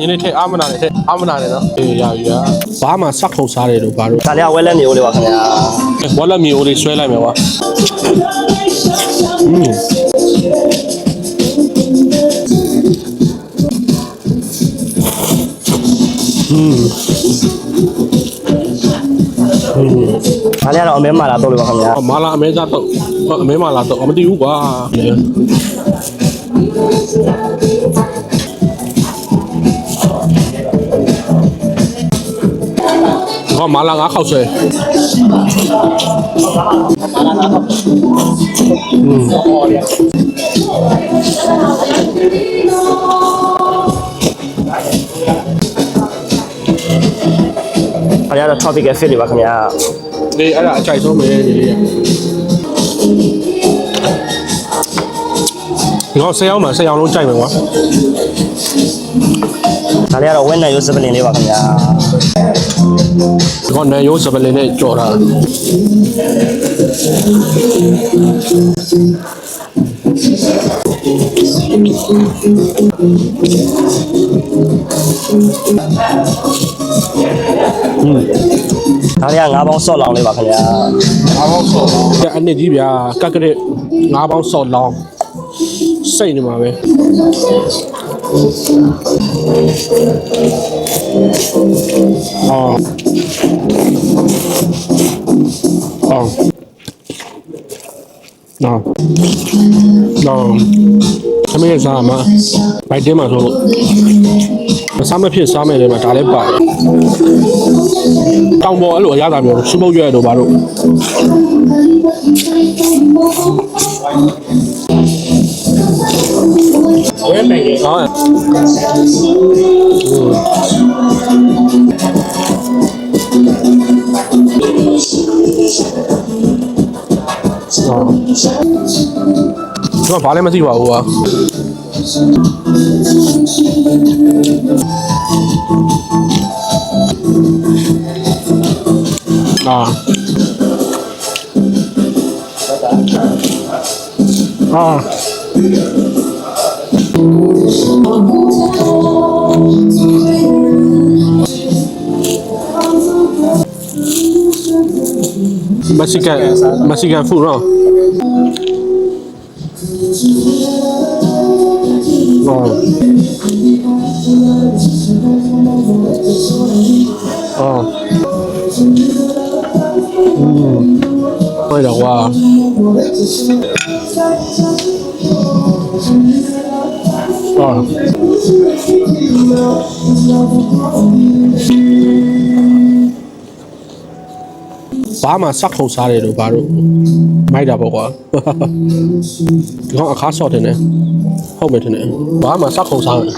ညနေထက်အာမနာနဲ့ထက်အာမနာနဲ့နော်အေးရပြီရဘာမှစက်ခုံစားတယ်လို့ဘာလို့ ဒါလေးကဝဲလက်မျိုးလေးပါခင်ဗျာ ဝါလက်မီအိုလေးဆွဲလိုက်မယ်ကွာอืมอืม ဒါလေးကတော့အမဲမာလာတော့လို့ပါခင်ဗျာ အော်မာလာအမဲစားတော့အမဲမာလာတော့အမတည်ဘူးကွာ ဟောမာလာငါခောက်ဆွဲอืมဒါလေးကတော့ tropical fit တွေပါခင်ဗျာဒီအဲ့ဒါအကြိုက်ဆုံးပဲဒီလေးငေါဆယ်အောင်မှာဆယ်အောင်လုံးကြိုက်မယ်ကွာ ဒါလေးကတော့ဝဲနယ်ရိုးစပလင်လေးပါခင်ဗျာဒီကောင်နန်ရိုးစပလင်နဲ့ကြော်တာဒါလေးကငါးပေါင်းဆော့လောင်လေးပါခင်ဗျာငါးပေါင်းဆော့တဲ့အနစ်ကြီးဗျာကက်ကရက်ငါးပေါင်းဆော့လောင်းစိတ်နေမှာပဲ အော်အော်နော်နော်သမီးစားမှာဘိုက်တင်းမှာဆိုလို့မစားမဖြစ်စားမယ်လေမှာဒါလည်းပါတယ်တောင်ပေါ်အဲ့လိုအရသာမျိုးစမုတ်ရွက်တို့ဘာလို့ဝဲပန်ကြီးဟောတော့ ဘာလဲမသိပါဘူးကွာအာအာမက္ဆီကန်မက္ဆီကန်ဖူနော်အော်အော်อืมဟုတ်တော့ကွာအော် ဘာမှစက်ခုံစားတယ်လို့ဘာလို့မိုက်တာပေါ့ကွာဒီကောင်အခါဆော့တယ်နဲ့ဟုတ်မယ်ထင်တယ်ဘာမှစက်ခုံစားတယ်